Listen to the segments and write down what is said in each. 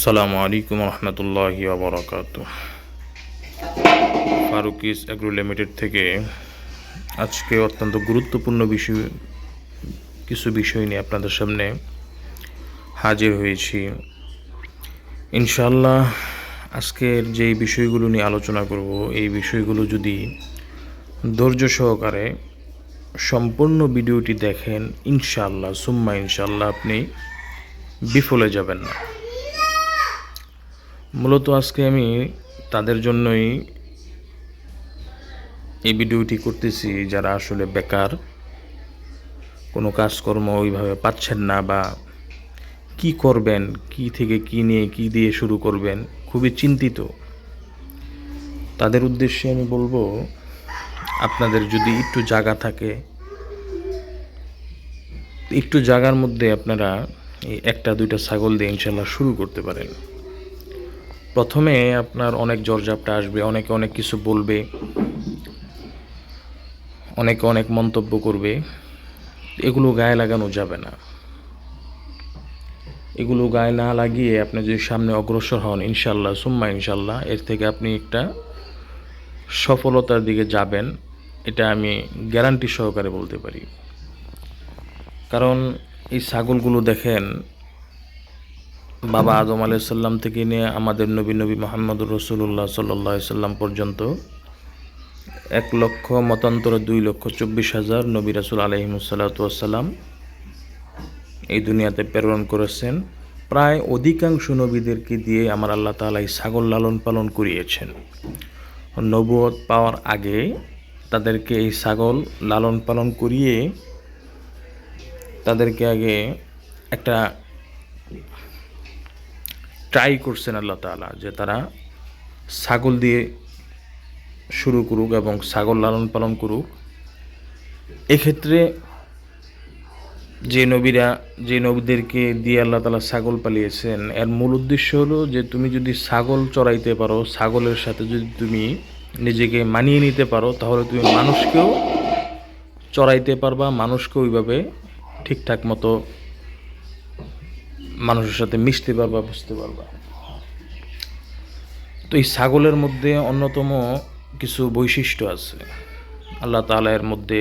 আসসালামু আলাইকুম রহমতুল্লাহি বরকাত ফারুকিস অ্যাগ্রো লিমিটেড থেকে আজকে অত্যন্ত গুরুত্বপূর্ণ বিষয়, কিছু বিষয় নিয়ে আপনাদের সামনে হাজির হয়েছি। ইনশাল্লাহ আজকের যে বিষয়গুলো নিয়ে আলোচনা করব, এই বিষয়গুলো যদি ধৈর্য সহকারে সম্পূর্ণ ভিডিওটি দেখেন ইনশাল্লাহ সুম্মা ইনশাল্লাহ আপনি বিফলে যাবেন না। মূলত আজকে আমি তাদের জন্যই এই ভিডিওটি করতেছি, যারা আসলে বেকার, কোনো কাজকর্ম ওইভাবে পাচ্ছেন না বা কি করবেন, কি থেকে কি নিয়ে কি দিয়ে শুরু করবেন, খুবই চিন্তিত। তাদের উদ্দেশ্যে আমি বলব, আপনাদের যদি একটু জায়গা থাকে, একটু জায়গার মধ্যে আপনারা এই একটা দুইটা ছাগল দিয়ে ইনশাল্লাহ শুরু করতে পারেন। প্রথমে আপনার অনেক জর্জাপটা আসবে, অনেকে অনেক কিছু বলবে, অনেকে অনেক মন্তব্য করবে। এগুলো গায়ে লাগানো যাবে না। এগুলো গায়ে না লাগিয়ে আপনি যদি সামনে অগ্রসর হন ইনশাল্লাহ সুম্মা ইনশাল্লাহ এর থেকে আপনি একটা সফলতার দিকে যাবেন, এটা আমি গ্যারান্টি সহকারে বলতে পারি। কারণ এই ছাগলগুলো দেখেন বাবা আদম আলাইসাল্লাম থেকে নিয়ে আমাদের নবী নবী মোহাম্মদ রসুল্লাহ সাল্লাহ সাল্লাম পর্যন্ত এক লক্ষ, মতান্তর দুই লক্ষ, চব্বিশ হাজার নবী রাসুল আলহিমসাল্লাতাম এই দুনিয়াতে প্রেরণ করেছেন। প্রায় অধিকাংশ নবীদেরকে দিয়ে আমার আল্লাহ তালা এই ছাগল লালন পালন করিয়েছেন। নবুয়ত পাওয়ার আগে তাদেরকে এই ছাগল লালন পালন করিয়ে তাদেরকে আগে একটা ট্রাই করছেন আল্লাহ তালা যে তারা ছাগল দিয়ে শুরু করুক এবং ছাগল লালন পালন করুক। এক্ষেত্রে যে নবীরা, যে নবীদেরকে দিয়ে আল্লাহ তালা ছাগল পালিয়েছেন, এর মূল উদ্দেশ্য হলো যে তুমি যদি ছাগল চড়াইতে পারো, ছাগলের সাথে যদি তুমি নিজেকে মানিয়ে নিতে পারো, তাহলে তুমি মানুষকেও চড়াইতে পারবা মানুষকে ওইভাবে ঠিকঠাক মতো মানুষের সাথে মিশতে পারবা, বুঝতে পারবা। তো এই ছাগলের মধ্যে অন্যতম কিছু বৈশিষ্ট্য আছে। আল্লাহ তালা এর মধ্যে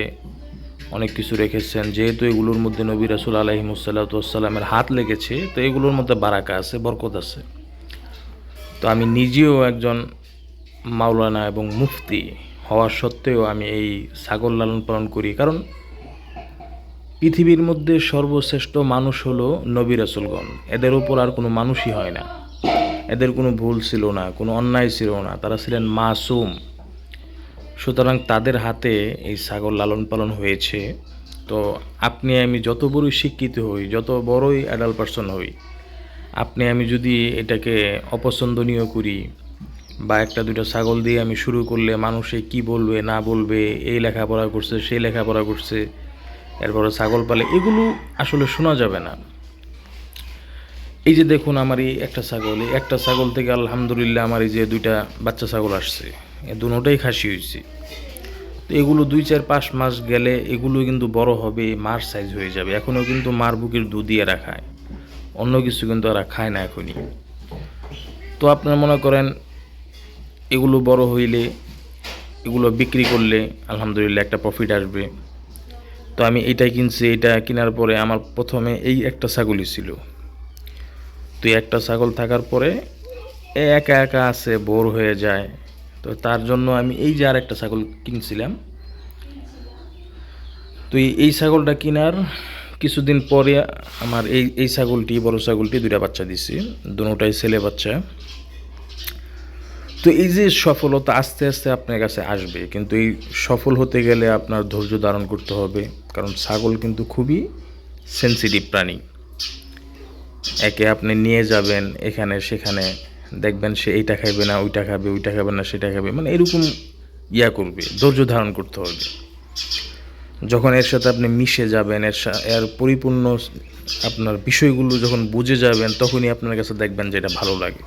অনেক কিছু রেখেছেন। যেহেতু এগুলোর মধ্যে নবী রাসুল আলহিমসাল্লাতামের হাত লেগেছে, তো এগুলোর মধ্যে বারাকা আছে, বরকত আছে। তো আমি নিজেও একজন মাওলানা এবং মুফতি হওয়া সত্ত্বেও আমি এই ছাগল লালন পালন করি। কারণ পৃথিবীর মধ্যে সর্বশ্রেষ্ঠ মানুষ হলো নবী রাসুলগণ। এদের উপর আর কোনো মানুষই হয় না। এদের কোনো ভুল ছিল না, কোনো অন্যায় ছিল না। তারা ছিলেন মাসুম। সুতরাং তাদের হাতে এই ছাগল লালন পালন হয়েছে। তো আপনি আমি যত বড়ই শিক্ষিত হই, যত বড়ই অ্যাডাল্ট পারসন হই, আপনি আমি যদি এটাকে অপছন্দনীয় করি বা একটা দুটো ছাগল দিয়ে আমি শুরু করলে মানুষে কি বলবে, না বলবে, এই লেখাপড়া করছে, সেই লেখাপড়া করছে এরপরে ছাগল পালে, এগুলো আসলে শোনা যাবে না। এই যে দেখুন আমার এই একটা ছাগল, এই একটা ছাগল থেকে আলহামদুলিল্লাহ আমার এই যে দুইটা বাচ্চা ছাগল আসছে, এ দুটোটাই খাসি হয়েছে। তো এগুলো দুই চার পাঁচ মাস গেলে এগুলো কিন্তু বড় হবে, মার সাইজ হয়ে যাবে। এখনও কিন্তু মার বুকের দুধ দিয়ে রাখায়, অন্য কিছু কিন্তু ওরা খায় না এখনই। তো আপনারা মনে করেন, এগুলো বড় হইলে, এগুলো বিক্রি করলে আলহামদুলিল্লাহ একটা প্রফিট আসবে। তো আমি এইটাই কিনছি এটা কেনার পরে আমার প্রথমে এই একটা ছাগলই ছিল। তো একটা ছাগল থাকার পরে একা একা আছে, বোর হয়ে যায়। তো তার জন্য আমি এই যে আর একটা ছাগল কিনছিলাম। তো এই- ছাগলটা কেনার কিছুদিন পরে আমার এই এই ছাগলটি, বড় ছাগলটি দুইটা বাচ্চা দিছি। দুটাই ছেলে বাচ্চা। তো এই যে সফলতা আস্তে আস্তে আপনার কাছে আসবে, কিন্তু এই সফল হতে গেলে আপনার ধৈর্য ধারণ করতে হবে, কারণ ছাগল কিন্তু খুবই সেন্সিটিভ প্রাণী। একে আপনি নিয়ে যাবেন এখানে সেখানে, দেখবেন সে এইটা খাবে না, ওইটা খাবে ওইটা খাবে না, সেটা খাবে মানে এরকম ইয়া করবে, ধৈর্য ধারণ করতে হবে। যখন এর সাথে আপনি মিশে যাবেন, এর এর পরিপূর্ণ আপনার বিষয়গুলো যখন বুঝে যাবেন, তখনই আপনার কাছে দেখবেন যে এটা ভালো লাগে।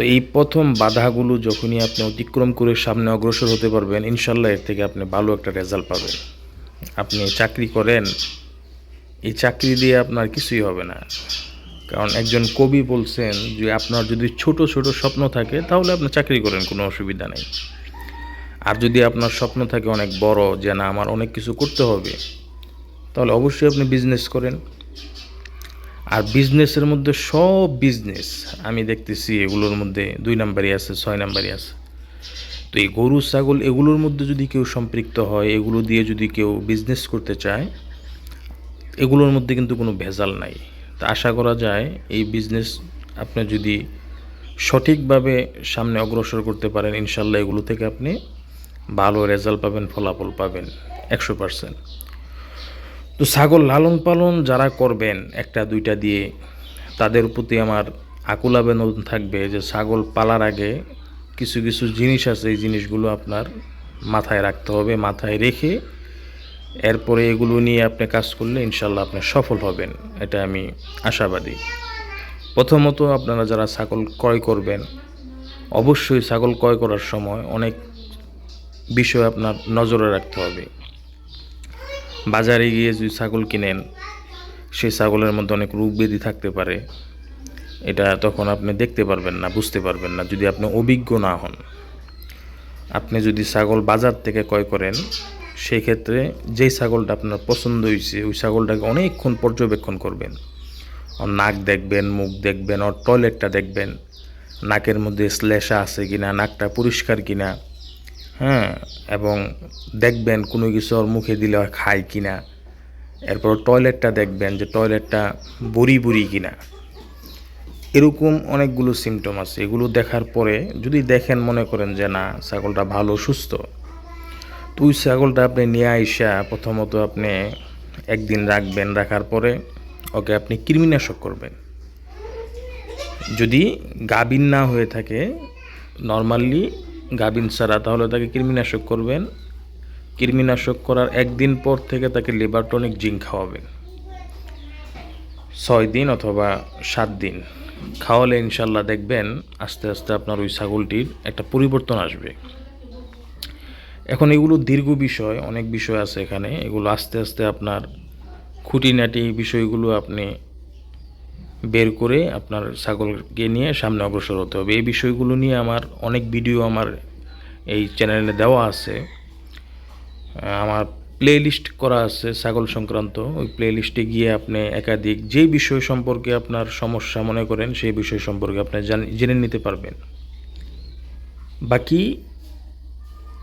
তো এই প্রথম বাধাগুলো যখনই আপনি অতিক্রম করে সামনে অগ্রসর হতে পারবেন, ইনশাল্লাহ এর থেকে আপনি ভালো একটা রেজাল্ট পাবেন। আপনি চাকরি করেন, এই চাকরি দিয়ে আপনার কিছুই হবে না। কারণ একজন কবি বলছেন যে, আপনার যদি ছোট ছোট স্বপ্ন থাকে, তাহলে আপনি চাকরি করেন, কোনো অসুবিধা নেই। আর যদি আপনার স্বপ্ন থাকে অনেক বড় যে, না, আমার অনেক কিছু করতে হবে, তাহলে অবশ্যই আপনি বিজনেস করেন। আর বিজনেসের মধ্যে সব বিজনেস আমি দেখতেছি এগুলোর মধ্যে দুই নাম্বারই আছে, ছয় নাম্বারই আছে। তো এই গরু, ছাগল এগুলোর মধ্যে যদি কেউ সম্পৃক্ত হয়, এগুলো দিয়ে যদি কেউ বিজনেস করতে চায়, এগুলোর মধ্যে কিন্তু কোনো ভেজাল নাই। তা আশা করা যায় এই বিজনেস আপনি যদি সঠিকভাবে সামনে অগ্রসর করতে পারেন, ইনশাল্লাহ এগুলো থেকে আপনি ভালো রেজাল্ট পাবেন, ফলাফল পাবেন, একশো পারসেন্ট তো ছাগল লালন পালন যারা করবেন, একটা, দুইটা দিয়ে, তাদের প্রতি আমার আকুল আবেদন থাকবে যে ছাগল পালার আগে কিছু কিছু জিনিস আছে, এই জিনিসগুলো আপনার মাথায় রাখতে হবে, মাথায় রেখে এরপরে এগুলো নিয়ে আপনি কাজ করলে ইনশাল্লাহ আপনি সফল হবেন, এটা আমি আশাবাদী। প্রথমত আপনারা যারা ছাগল ক্রয় করবেন, অবশ্যই ছাগল ক্রয় করার সময় অনেক বিষয় আপনার নজরে রাখতে হবে। বাজারে গিয়ে যদি ছাগল কিনেন, সেই ছাগলের মধ্যে অনেক রোগ ব্যাধি থাকতে পারে। এটা তখন আপনি দেখতে পারবেন না, বুঝতে পারবেন না যদি আপনি অভিজ্ঞ না হন। আপনি যদি ছাগল বাজার থেকে ক্রয় করেন, সেই ক্ষেত্রে যেই ছাগলটা আপনার পছন্দ হয়েছে ওই ছাগলটাকে অনেকক্ষণ পর্যবেক্ষণ করবেন। ওর নাক দেখবেন, মুখ দেখবেন, ওর টয়লেটটা দেখবেন, নাকের মধ্যে শ্লেষা আছে কিনা, নাকটা পরিষ্কার কিনা। হ্যাঁ এবং দেখবেন কোনো কিছু ওর মুখে দিলে ওর খায় কি না এরপর টয়লেটটা দেখবেন যে টয়লেটটা বড়ি কি না এরকম অনেকগুলো সিমটম আছে। এগুলো দেখার পরে যদি দেখেন মনে করেন যে, না, ছাগলটা ভালো, সুস্থ। তো ওই ছাগলটা আপনি নিয়ে আইসা প্রথমত আপনি একদিন রাখবেন। রাখার পরে ওকে আপনি কৃমিনাশক করবেন। যদি গাবিন না হয়ে থাকে নর্মালি গাবিন ছাড়া, তাহলে তাকে কৃমিনাশক করবেন। কৃমিনাশক করার একদিন পর থেকে তাকে লিভার টনিক জিঙ্ক খাওয়াবেন। ছয় দিন অথবা সাত দিন। খাওয়ালে ইনশাল্লাহ দেখবেন আস্তে আস্তে আপনার ওই ছাগলটির একটা পরিবর্তন আসবে। এখন এগুলো দীর্ঘ বিষয়, অনেক বিষয় আছে এখানে। এগুলো আস্তে আস্তে আপনার খুঁটিনাটি বিষয়গুলো আপনি বের করে আপনার ছাগলকে নিয়ে সামনে অগ্রসর হতে হবে। এই বিষয়গুলো নিয়ে আমার অনেক ভিডিও আমার এই চ্যানেলে দেওয়া আছে। আমার প্লে লিস্ট করা আছে ছাগল সংক্রান্ত। ওই প্লে লিস্টে গিয়ে আপনি একাধিক যেই বিষয় সম্পর্কে আপনার সমস্যা মনে করেন, সেই বিষয় সম্পর্কে আপনি জান- নিতে পারবেন। বাকি,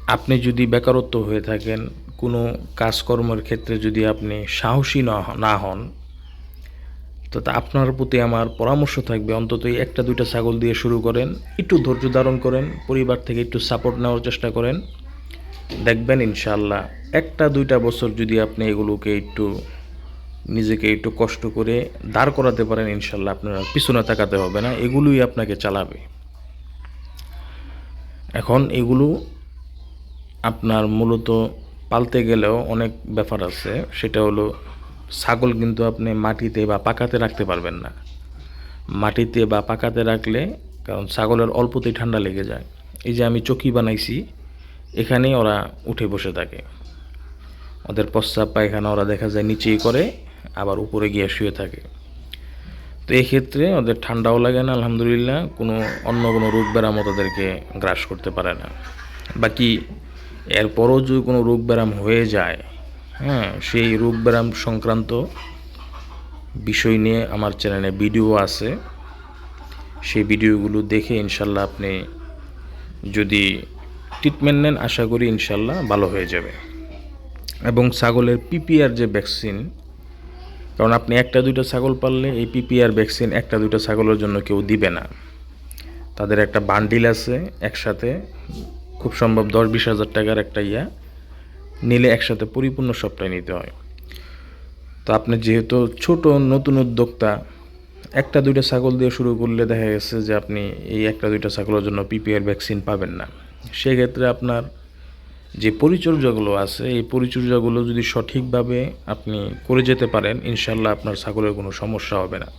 আপনি যদি বেকারত্ব হয়ে থাকেন, কোনো কাজকর্মের ক্ষেত্রে যদি আপনি সাহসী না হন তো আপনার প্রতি আমার পরামর্শ থাকবে। অন্তত একটা, দুইটা ছাগল দিয়ে শুরু করেন, একটু ধৈর্য ধারণ করেন, পরিবার থেকে একটু সাপোর্ট নেওয়ার চেষ্টা করেন। দেখবেন ইনশাল্লাহ একটা, দুইটা বছর যদি আপনি এগুলোকে একটু নিজেকে একটু কষ্ট করে দাঁড় করাতে পারেন ইনশাল্লাহ আপনার পিছনে তাকাতে হবে না, এগুলোই আপনাকে চালাবে। এখন এগুলো আপনার মূলত পালতে গেলেও অনেক ব্যাপার আছে, সেটা হলো ছাগল কিন্তু আপনি মাটিতে বা পাকাতে রাখতে পারবেন না। মাটিতে বা পাকাতে রাখলে কারণ ছাগলের অল্পতেই ঠান্ডা লেগে যায়। এই যে আমি চকি বানাইছি, এখানেই ওরা উঠে বসে থাকে। ওদের প্রস্রাব পায়খানা ওরা দেখা যায় নিচেই করে, আবার উপরে গিয়ে শুয়ে থাকে। তো এই ক্ষেত্রে ওদের ঠান্ডাও লাগে না, আলহামদুলিল্লাহ। কোনো অন্য কোনো রোগ ব্যারামও তাদেরকে গ্রাস করতে পারে না। বাকি এরপরও যদি কোনো রোগ ব্যারাম হয়ে যায় হ্যাঁ সেই রোগ ব্যারাম সংক্রান্ত বিষয় নিয়ে আমার চ্যানেলে ভিডিও আছে। সেই ভিডিওগুলো দেখে ইনশাল্লাহ আপনি যদি ট্রিটমেন্ট নেন, আশা করি ইনশাল্লাহ ভালো হয়ে যাবে। এবং ছাগলের পিপিআর যে ভ্যাকসিন কারণ আপনি একটা দুইটা ছাগল পাললে এই পিপিআর ভ্যাকসিন একটা দুইটা ছাগলের জন্য কেউ দিবে না। তাদের একটা বান্ডিল আছে একসাথে, খুব সম্ভব দশ বিশ হাজার টাকার একটা ইয়া। নিলে একসাথে পরিপূর্ণ সবটাই নিতে হয়। তো আপনি যেহেতু ছোট, নতুন উদ্যোক্তা, একটা দুইটা ছাগল দিয়ে শুরু করলে দেখা গেছে যে আপনি এই একটা দুইটা ছাগলের জন্য পিপিআর ভ্যাকসিন পাবেন না। সেক্ষেত্রে আপনার যে পরিচর্যাগুলো আছে, এই পরিচর্যাগুলো যদি সঠিকভাবে আপনি করে যেতে পারেন ইনশাল্লাহ আপনার ছাগলের কোনো সমস্যা হবে না।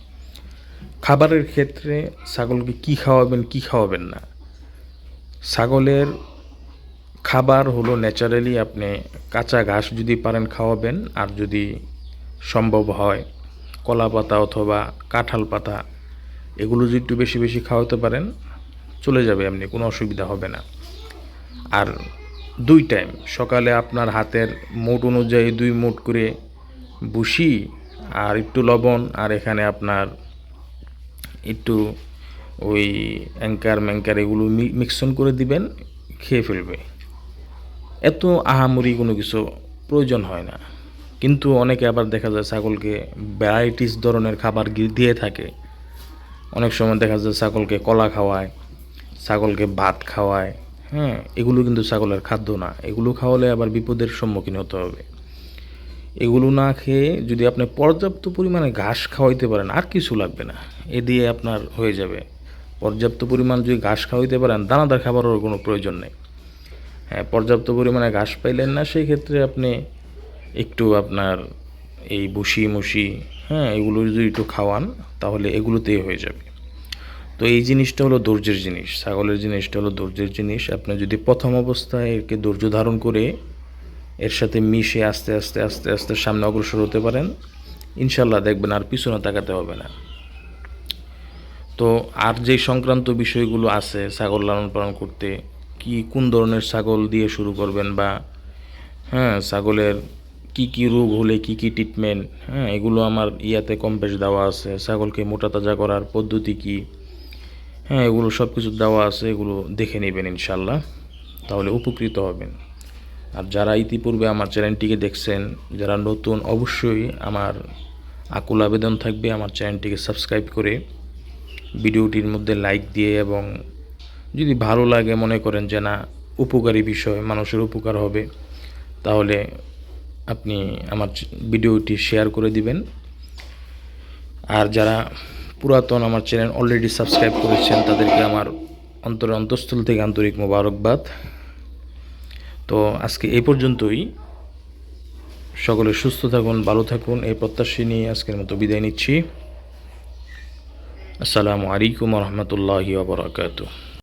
খাবারের ক্ষেত্রে ছাগলকে কি খাওয়াবেন কি খাওয়াবেন না। ছাগলের খাবার হলো ন্যাচারালি আপনি কাঁচা ঘাস যদি পারেন খাওয়াবেন, আর যদি সম্ভব হয় কলা পাতা অথবা কাঁঠাল পাতা, এগুলো যদি একটু বেশি বেশি খাওয়াতে পারেন, চলে যাবে আপনি কোনো অসুবিধা হবে না। আর দুই টাইম সকালে আপনার হাতের মোট অনুযায়ী দুই মোট করে বুসি আর একটু লবণ, আর এখানে আপনার একটু ওই অ্যাঙ্কার ম্যাঙ্কার এগুলো মিক্সন করে দিবেন, খেয়ে ফেলবে। এত আহামরি কোনো কিছু প্রয়োজন হয় না। কিন্তু অনেকে আবার দেখা যায় ছাগলকে ভ্যারাইটিস ধরনের খাবার দিয়ে থাকে। অনেক সময় দেখা যায় ছাগলকে কলা খাওয়ায়, ছাগলকে ভাত খাওয়ায় হ্যাঁ এগুলো কিন্তু ছাগলের খাদ্য না। এগুলো খাওয়ালে আবার বিপদের সম্মুখীন হতে হবে। এগুলো না খেয়ে যদি আপনি পর্যাপ্ত পরিমাণে ঘাস খাওয়াইতে পারেন, আর কিছু লাগবে না। এ দিয়ে আপনার হয়ে যাবে। পর্যাপ্ত পরিমাণ যদি ঘাস খাওয়াইতে পারেন, দানাদার খাবারের কোনো প্রয়োজন নেই। হ্যাঁ পর্যাপ্ত পরিমাণে ঘাস পাইলেন না, সেই ক্ষেত্রে আপনি একটু আপনার এই বসি মুসি হ্যাঁ এগুলো যদি একটু খাওয়ান, তাহলে এগুলোতেই হয়ে যাবে। তো এই জিনিসটা হলো ধৈর্যের জিনিস, ছাগলের জিনিসটা হলো ধৈর্যের জিনিস। আপনি যদি প্রথম অবস্থায় একে ধৈর্য ধারণ করে এর সাথে মিশে আস্তে আস্তে আস্তে আস্তে সামনে অগ্রসর হতে পারেন, ইনশাল্লাহ দেখবেন আর পিছনে তাকাতে হবে না। তো আর যে সংক্রান্ত বিষয়গুলো আছে, ছাগল লালন পালন করতে কি, কোন ধরনের ছাগল দিয়ে শুরু করবেন বা হ্যাঁ ছাগলের কি কি রোগ হলে কি কি ট্রিটমেন্ট হ্যাঁ এগুলো আমার ইয়াতে কম বেশ দেওয়া আছে। ছাগলকে মোটা তাজা করার পদ্ধতি কি? হ্যাঁ এগুলো সব কিছু দেওয়া আছে, এগুলো দেখে নেবেন ইনশাল্লাহ তাহলে উপকৃত হবেন। আর যারা ইতিপূর্বে আমার চ্যানেলটিকে দেখছেন, যারা নতুন, অবশ্যই আমার আকুল আবেদন থাকবে আমার চ্যানেলটিকে সাবস্ক্রাইব করে, ভিডিওটির মধ্যে লাইক দিয়ে এবং যদি ভালো লাগে মনে করেন যে না, উপকারী বিষয়, মানুষের উপকার হবে, তাহলে আপনি আমার ভিডিওটি শেয়ার করে দিবেন। আর যারা পুরাতন আমার চ্যানেল অলরেডি সাবস্ক্রাইব করেছেন, তাদেরকে আমার অন্তর অন্তঃস্থল থেকে আন্তরিক মোবারকবাদ। তো আজকে এই পর্যন্তই। সকলে সুস্থ থাকুন, ভালো থাকুন, এই প্রত্যাশী নিয়ে আজকের মতো বিদায় নিচ্ছি। আসসালামু আলাইকুম রহমতুল্লাহি ওবরাকাতুহ